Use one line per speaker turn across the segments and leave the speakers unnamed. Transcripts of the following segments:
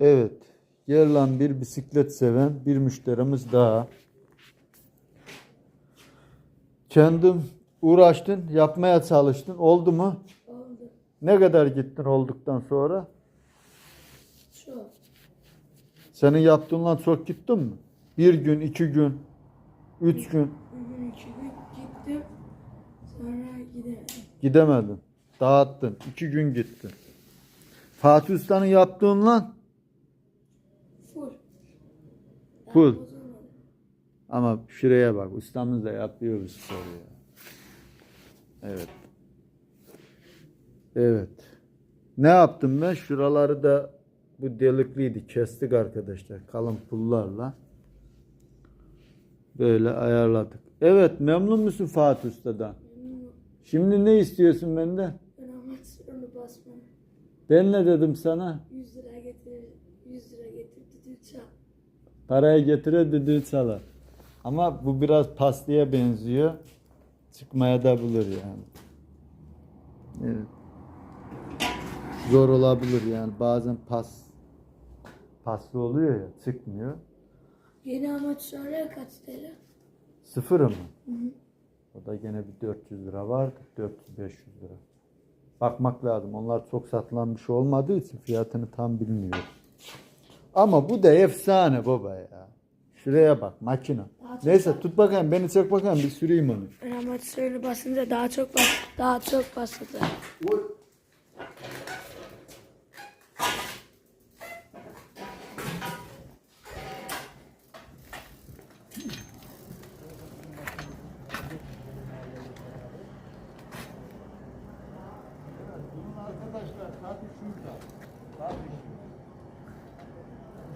Evet. Yer lan bir bisiklet seven bir müşterimiz daha. Kendin uğraştın, yapmaya çalıştın. Oldu mu?
Oldu.
Ne kadar gittin olduktan sonra?
Çok.
Senin yaptığınla çok gittin mi? Bir gün, iki gün, üç gün
Bugün iki gün gittim. Sonra gidemedim.
gidemedin. Dağıttın. İki gün gittin. Fatih Usta'nın yaptığınla
Bozulmadı.
ama şuraya bak. Ustamız da yapıyor bu sporu ya. Evet. Evet. Ne yaptım ben? Şuraları da bu delikliydi. Kestik arkadaşlar. Kalın pullarla. Böyle ayarladık. Evet. Memnun musun Fatih Usta'dan?
Memnunum.
Şimdi ne istiyorsun benden?
Ben amatörünü basmam.
Ben ne dedim sana?
100 lira getir. 100 lira getir. Düdüğü çal.
Parayı getire düdüğü çalar. Ama bu biraz paslıya benziyor. Çıkmaya da bulur yani. Evet. Zor olabilir yani. Bazen pas paslı oluyor ya çıkmıyor.
Yeni amatörler kaç TL?
Sıfır mı?
Hı hı.
O da gene bir 400 lira vardı. 400-500 lira. Bakmak lazım. Onlar çok satılan bir şey olmadığı için fiyatını tam bilmiyorum. Ama bu da efsane baba ya. Şuraya bak
çok
Neyse tut bakayım beni çek bakayım bir süreyim onu.
Ben amatörünü basınca daha çok bas daha çok basıldı.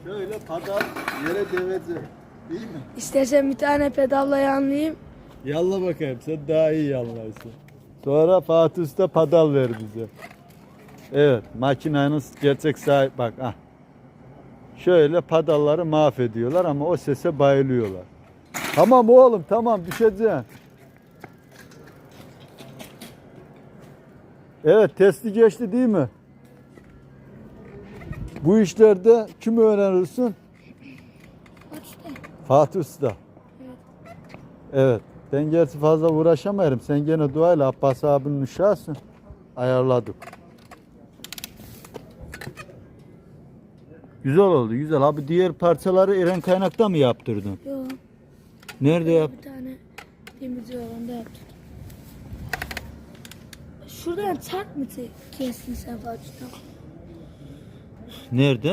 Şöyle padal yere devece. İyi mi?
İstersen bir tane pedalla yanlayayım.
Yalla bakayım sen daha iyi yallarsın. Sonra Fatih Usta padal ver bize. Evet makinenin gerçek sahip bak ah. Şöyle padalları mahvediyorlar ama o sese bayılıyorlar. Tamam oğlum tamam düşeceksin. Evet testi geçti değil mi? Bu işlerde kimi önerirsin? Fatih Usta. Evet. Ben gerçi fazla uğraşamayırım. Sen gene dua ile Abbas abinin uşağısın. Ayarladık. Güzel oldu güzel. Abi diğer parçaları Eren Kaynak'ta mı yaptırdın?
Yok.
Nerede yap?
Bir tane temizliği alanda yaptık. Şuradan çarp mı kestin sen Fatih'ten?
Nerede?